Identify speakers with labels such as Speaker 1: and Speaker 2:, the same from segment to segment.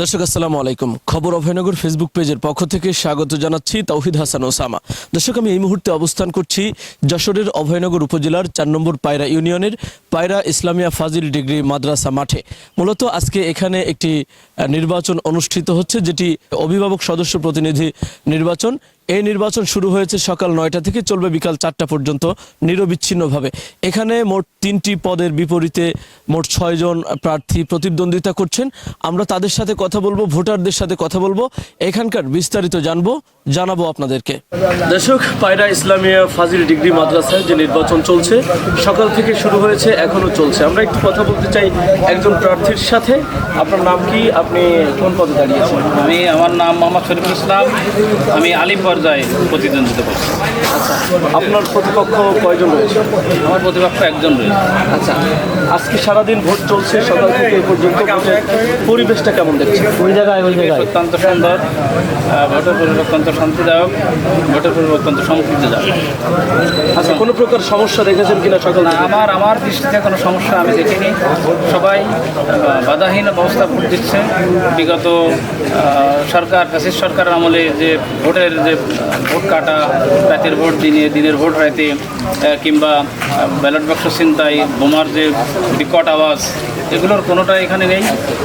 Speaker 1: দর্শক আসসালামু আলাইকুম খবর অভয়নগর ফেসবুক পেজের পক্ষ থেকে স্বাগত জানাচ্ছি তৌহিদ হাসান ওসামা দর্শক আমি এই মুহূর্তে অবস্থান করছি যশোরের অভয়নগর উপজেলার চার নম্বর পায়রা ইউনিয়নের পায়রা ইসলামিয়া ফাজিল ডিগ্রি মাদ্রাসা মাঠে মূলত আজকে এখানে একটি নির্বাচন অনুষ্ঠিত হচ্ছে যেটি অভিভাবক সদস্য প্রতিনিধি নির্বাচন এই নির্বাচন শুরু হয়েছে সকাল নয়টা থেকে চলবে বিকাল চারটা পর্যন্ত নিরবিচ্ছিন্নভাবে এখানে মোট তিনটি পদের বিপরীতে মোট ছয়জন প্রার্থী প্রতিদ্বন্দ্বিতা করছেন আমরা তাদের সাথে কথা বলবো ভোটারদের সাথে কথা বলবো এখানকার বিস্তারিত জানবো জানাবো আপনাদেরকে
Speaker 2: দর্শক পায়রা ইসলামিয়া ফাজিল ডিগ্রি মাদ্রাসায় যে নির্বাচন চলছে সকাল থেকে শুরু হয়েছে এখনো চলছে আমরা একটু কথা বলতে চাই একজন প্রার্থীর সাথে আপনার নাম কি আপনি কোন পদে দাঁড়িয়েছেন
Speaker 3: আমি আমার নাম মোহাম্মদ শরীফুল ইসলাম আমি আলিম পর্যায়ে প্রতিদ্বন্দ্বিতা করছি
Speaker 2: আচ্ছা আপনার প্রতিপক্ষ কয়জন রয়েছে
Speaker 3: আমার প্রতিপক্ষ একজন রয়েছে
Speaker 2: আচ্ছা আজকে সারাদিন ভোট চলছে সকাল থেকে এ পর্যন্ত পরিবেশটা কেমন দেখছে
Speaker 4: ওই জায়গায় ওই জায়গায়
Speaker 3: অত্যন্ত সুন্দর ভোটের পরিবেশ অত্যন্ত শান্তিদায়ক ভোটের পরিবেশ অত্যন্ত সম্পৃক্তিদায়ক
Speaker 2: আচ্ছা কোনো প্রকার সমস্যা দেখেছেন কিনা সকাল
Speaker 3: আমার আমার দৃষ্টিতে কোনো সমস্যা আমি দেখিনি সবাই বাধাহীন অবস্থা ভোট দিচ্ছে বিগত সরকার ফ্যাসিস্ট সরকারের আমলে যে ভোটের যে ভোট কাটা রাতের ভোট দিনে দিনের ভোট রাতে কিংবা ব্যালট বাক্স চিন্তায় বোমার যে বিকট আওয়াজ
Speaker 2: এগুলোর কোনোটা এখানে নেই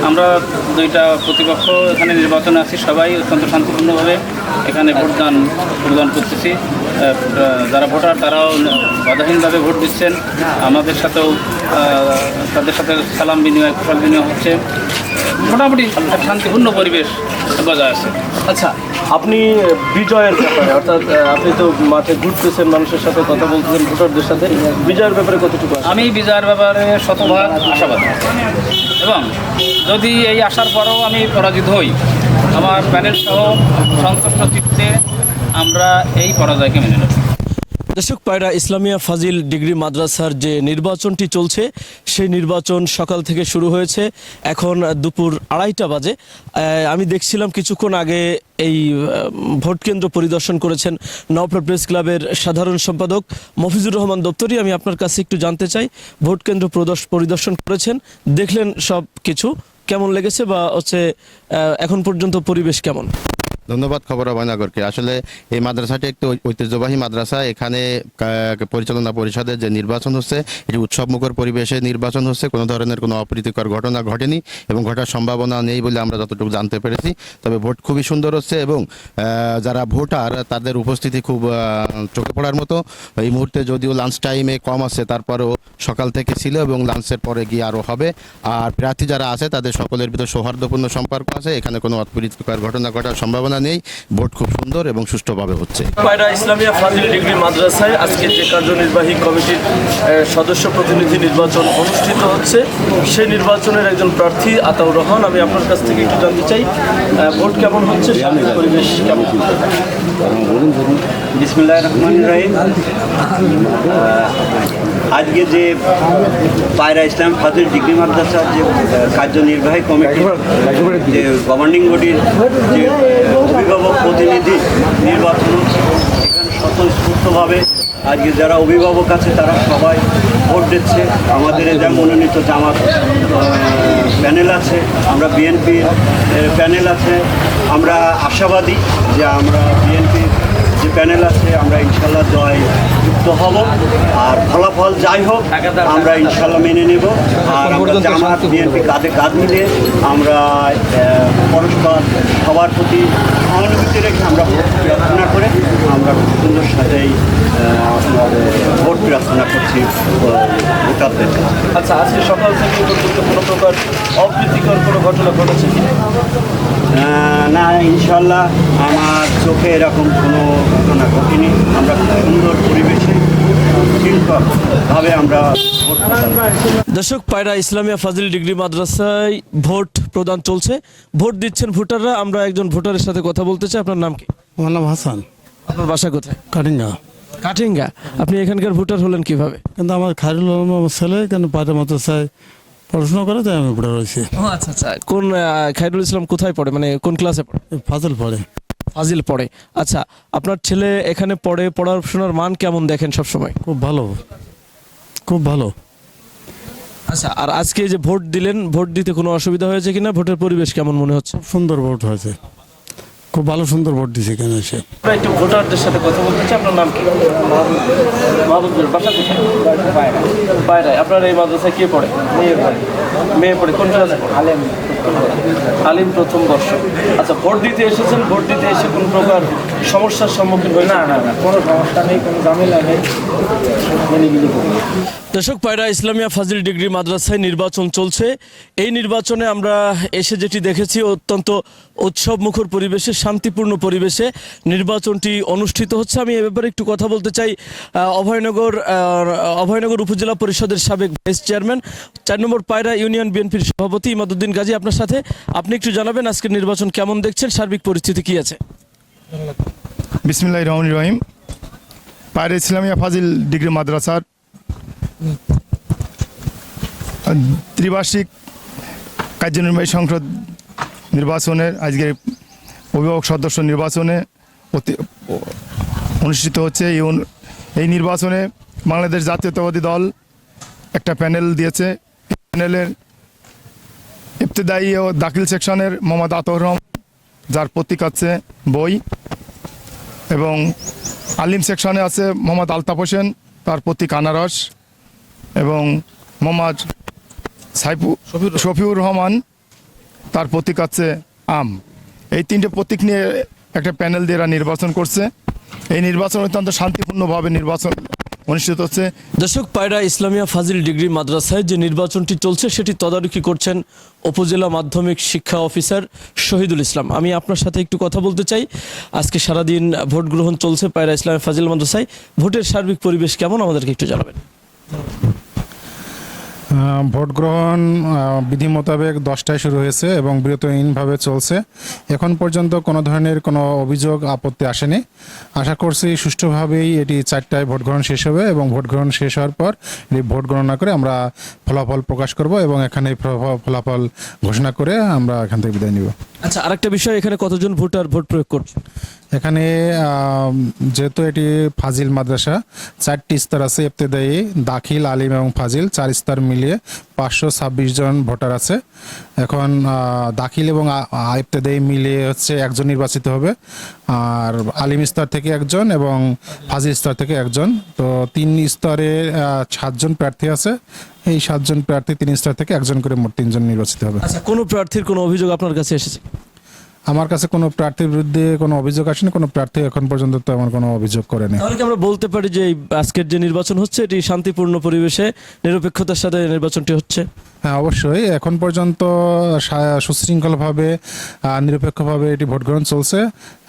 Speaker 3: আমরা দুইটা প্রতিপক্ষ এখানে নির্বাচনে আছি সবাই অত্যন্ত শান্তিপূর্ণভাবে এখানে ভোটদান প্রদান করতেছি যারা ভোটার তারাও বাধাহীনভাবে ভোট দিচ্ছেন আমাদের সাথেও তাদের সাথে সালাম বিনিময় কুশাল বিনিময় হচ্ছে মোটামুটি শান্তিপূর্ণ পরিবেশ বজায় আছে
Speaker 2: আচ্ছা আপনি বিজয়ের ব্যাপারে অর্থাৎ আপনি তো মাঠে ঘুরতেছেন মানুষের সাথে কথা বলতেছেন ভোটারদের সাথে বিজয়ের ব্যাপারে কতটুকু
Speaker 3: আমি বিজয়ের ব্যাপারে শতভাগ আশাবাদ এবং যদি এই আসার পরেও আমি পরাজিত হই আমার প্যানেল সহ সন্তুষ্ট চিত্তে আমরা এই পরাজয়কে মেনে নেব
Speaker 1: দর্শক পায়রা ইসলামিয়া ফাজিল ডিগ্রি মাদ্রাসার যে নির্বাচনটি চলছে সেই নির্বাচন সকাল থেকে শুরু হয়েছে এখন দুপুর আড়াইটা বাজে আমি দেখছিলাম কিছুক্ষণ আগে এই ভোটকেন্দ্র পরিদর্শন করেছেন নওপ্রা প্রেস ক্লাবের সাধারণ সম্পাদক মফিজুর রহমান দপ্তরি আমি আপনার কাছে একটু জানতে চাই ভোটকেন্দ্র প্রদর্শ পরিদর্শন করেছেন দেখলেন সব কিছু কেমন লেগেছে বা হচ্ছে এখন পর্যন্ত পরিবেশ কেমন
Speaker 4: ধন্যবাদ খবর অভয়নগরকে আসলে এই মাদ্রাসাটি একটি ঐতিহ্যবাহী মাদ্রাসা এখানে পরিচালনা পরিষদের যে নির্বাচন হচ্ছে এটি উৎসবমুখর পরিবেশে নির্বাচন হচ্ছে কোনো ধরনের কোনো অপ্রীতিকর ঘটনা ঘটেনি এবং ঘটার সম্ভাবনা নেই বলে আমরা যতটুকু জানতে পেরেছি তবে ভোট খুবই সুন্দর হচ্ছে এবং যারা ভোটার তাদের উপস্থিতি খুব চোখে পড়ার মতো এই মুহূর্তে যদিও লাঞ্চ টাইমে কম আছে তারপরেও সকাল থেকে ছিল এবং লাঞ্চের পরে গিয়ে আরও হবে আর প্রার্থী যারা আছে তাদের সকলের ভিতরে সৌহার্দ্যপূর্ণ সম্পর্ক আছে এখানে কোনো অপ্রীতিকর ঘটনা ঘটার সম্ভাবনা নেই ভোট খুব সুন্দর এবং সুষ্ঠুভাবে হচ্ছে
Speaker 2: পায়রা ইসলামিয়া ফাজিল ডিগ্রি মাদ্রাসায় আজকে যে কার্যনির্বাহী কমিটির সদস্য প্রতিনিধি নির্বাচন অনুষ্ঠিত হচ্ছে সেই নির্বাচনের একজন প্রার্থী আতাউর রহমান আমি আপনার কাছ থেকে একটু জানতে চাই ভোট কেমন হচ্ছে পরিবেশ কেমন
Speaker 5: বিসমুল্লাহ রহমান রহিম আজকে যে পায়রা ইসলাম ফাজিল ডিগ্রি মাদ্রাসার যে কার্যনির্বাহী কমিটি যে গভর্নিং বডির যে অভিভাবক প্রতিনিধি নির্বাচন এখানে স্বতঃস্ফূর্তভাবে আজকে যারা অভিভাবক আছে তারা সবাই ভোট দিচ্ছে আমাদের এটা মনোনীত জামাত প্যানেল আছে আমরা বিএনপির প্যানেল আছে আমরা আশাবাদী যে আমরা বিএনপির যে প্যানেল আছে আমরা ইনশাল্লাহ জয় যুক্ত হব আর ফলাফল যাই হোক আমরা ইনশাল্লাহ মেনে নেব আর আমরা জামাত বিএনপি কাঁধে কাঁধ মিলে আমরা পরস্পর সবার প্রতি সহানুভূতি রেখে আমরা প্রার্থনা করে আমরা সুন্দর সাথেই আপনার ভোট প্রার্থনা করছি ভোটারদের
Speaker 2: আচ্ছা আজকে সকাল থেকে পর্যন্ত কোনো প্রকার অপ্রীতিকর কোনো ঘটনা ঘটেছে কি
Speaker 5: না ইনশাল্লাহ আমার চোখে এরকম কোনো ঘটনা ঘটেনি আমরা সুন্দর পরিবেশে ভাবে আমরা
Speaker 1: দর্শক পায়রা ইসলামিয়া ফাজিল ডিগ্রি মাদ্রাসায় ভোট প্রদান চলছে ভোট দিচ্ছেন ভোটাররা আমরা একজন ভোটারের সাথে কথা বলতে চাই আপনার নাম কি আমার নাম হাসান আপনার বাসা কোথায় কাটিঙ্গা কাঠিঙ্গা আপনি এখানকার ভোটার হলেন কিভাবে
Speaker 6: কিন্তু আমার খায়রুল আলম আমার ছেলে কেন পাটে মতো চাই পড়াশোনা করে তাই আমি ভোটার হয়েছি
Speaker 1: ও আচ্ছা আচ্ছা কোন খাইরুল ইসলাম কোথায় পড়ে মানে কোন ক্লাসে পড়ে ফাজল পড়ে ফাজিল পড়ে আচ্ছা আপনার ছেলে এখানে পড়ে পড়াশোনার মান কেমন দেখেন সবসময়
Speaker 6: খুব ভালো খুব ভালো
Speaker 1: আচ্ছা আর আজকে যে ভোট দিলেন ভোট দিতে কোনো অসুবিধা হয়েছে কিনা ভোটের পরিবেশ কেমন মনে হচ্ছে
Speaker 6: সুন্দর ভোট হয়েছে খুব ভালো সুন্দর ভোট দিছে এখানে এসে
Speaker 2: একটু ভোটারদের সাথে কথা বলতে চাই আপনার নাম কি
Speaker 7: মাহবুবুল বাসা কোথায় বাইরে আপনার এই মাদ্রাসায় কে পড়ে মেয়ে পড়ে মেয়ে পড়ে কোন ক্লাসে পড়ে আলিম প্রথম বর্ষ
Speaker 2: আচ্ছা ভোট দিতে এসেছেন ভোট দিতে এসে কোন প্রকার সমস্যার সম্মুখীন হয়ে না না না কোনো সমস্যা নেই কোনো ঝামেলা নেই মানে
Speaker 1: দর্শক পায়রা ইসলামিয়া ফাজিল ডিগ্রি মাদ্রাসায় নির্বাচন চলছে এই নির্বাচনে আমরা এসে যেটি দেখেছি অত্যন্ত উৎসব মুখর পরিবেশে শান্তিপূর্ণ পরিবেশে নির্বাচনটি অনুষ্ঠিত হচ্ছে আমি এ ব্যাপারে একটু কথা বলতে চাই অভয়নগর অভয়নগর উপজেলা পরিষদের সাবেক ভাইস চেয়ারম্যান চার নম্বর পায়রা ইউনিয়ন বিএনপির সভাপতি ইমাদুদ্দিন গাজী আপনার আপনার সাথে আপনি একটু জানাবেন আজকের নির্বাচন কেমন দেখছেন সার্বিক পরিস্থিতি কি আছে
Speaker 8: বিসমিল্লাহ রহমান রহিম পায়ের ইসলামিয়া ফাজিল ডিগ্রি মাদ্রাসার ত্রিবার্ষিক কার্যনির্বাহী সংসদ নির্বাচনের আজকের অভিভাবক সদস্য নির্বাচনে অনুষ্ঠিত হচ্ছে এই এই নির্বাচনে বাংলাদেশ জাতীয়তাবাদী দল একটা প্যানেল দিয়েছে প্যানেলের দায়ী ও দাখিল সেকশনের মোহাম্মদ আতহর যার প্রতীক আছে বই এবং আলিম সেকশনে আছে মোহাম্মদ আলতাফ হোসেন তার প্রতীক আনারস এবং মোহাম্মদ সাইফু শফিউর রহমান তার প্রতীক আছে আম এই তিনটে প্রতীক নিয়ে একটা প্যানেল দিয়ে এরা নির্বাচন করছে এই নির্বাচন অত্যন্ত শান্তিপূর্ণভাবে নির্বাচন অনুষ্ঠিত হচ্ছে
Speaker 1: দর্শক পায়রা ইসলামিয়া ফাজিল ডিগ্রি মাদ্রাসায় যে নির্বাচনটি চলছে সেটি তদারকি করছেন উপজেলা মাধ্যমিক শিক্ষা অফিসার শহীদুল ইসলাম আমি আপনার সাথে একটু কথা বলতে চাই আজকে সারাদিন ভোট গ্রহণ চলছে পায়রা ইসলামিয়া ফাজিল মাদ্রাসায় ভোটের সার্বিক পরিবেশ কেমন আমাদেরকে একটু জানাবেন
Speaker 9: ভোট গ্রহণ বিধি মোতাবেক দশটায় শুরু হয়েছে এবং বিরতহীনভাবে চলছে এখন পর্যন্ত কোনো ধরনের কোনো অভিযোগ আপত্তি আসেনি আশা করছি সুষ্ঠুভাবেই এটি চারটায় ভোট গ্রহণ শেষ হবে এবং ভোট গ্রহণ শেষ হওয়ার পর এটি ভোট গণনা করে আমরা ফলাফল প্রকাশ করব এবং এখানে ফলাফল ঘোষণা করে আমরা এখান থেকে বিদায় নিব
Speaker 1: আচ্ছা আরেকটা বিষয় এখানে কতজন ভোটার ভোট প্রয়োগ করছে
Speaker 9: এখানে যেহেতু এটি ফাজিল মাদ্রাসা চারটি স্তর আছে ইবতেদায়ী দাখিল আলিম এবং ফাজিল চার স্তর মিলিয়ে পাঁচশো ছাব্বিশ জন ভোটার আছে এখন দাখিল এবং ইবতেদায়ী মিলিয়ে হচ্ছে একজন নির্বাচিত হবে আর আলিম স্তর থেকে একজন এবং ফাজিল স্তর থেকে একজন তো তিন স্তরে সাতজন প্রার্থী আছে এই সাতজন প্রার্থী তিন স্তর থেকে একজন করে মোট তিনজন নির্বাচিত হবে আচ্ছা
Speaker 1: কোনো প্রার্থীর কোনো অভিযোগ আপনার কাছে এসেছে
Speaker 9: আমার কাছে কোনো প্রার্থীর বিরুদ্ধে কোনো অভিযোগ আসেনি কোনো প্রার্থী এখন পর্যন্ত তো আমার কোনো অভিযোগ করেনি তাহলে
Speaker 1: কি আমরা বলতে পারি যে আজকের যে নির্বাচন হচ্ছে এটি শান্তিপূর্ণ পরিবেশে নিরপেক্ষতার সাথে নির্বাচনটি হচ্ছে
Speaker 9: হ্যাঁ অবশ্যই এখন পর্যন্ত সুশৃঙ্খলভাবে নিরপেক্ষভাবে এটি ভোট গ্রহণ চলছে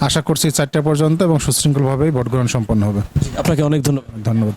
Speaker 9: আশা করছি চারটা পর্যন্ত এবং সুশৃঙ্খলভাবেই ভোট গ্রহণ সম্পন্ন হবে
Speaker 1: আপনাকে অনেক ধন্যবাদ ধন্যবাদ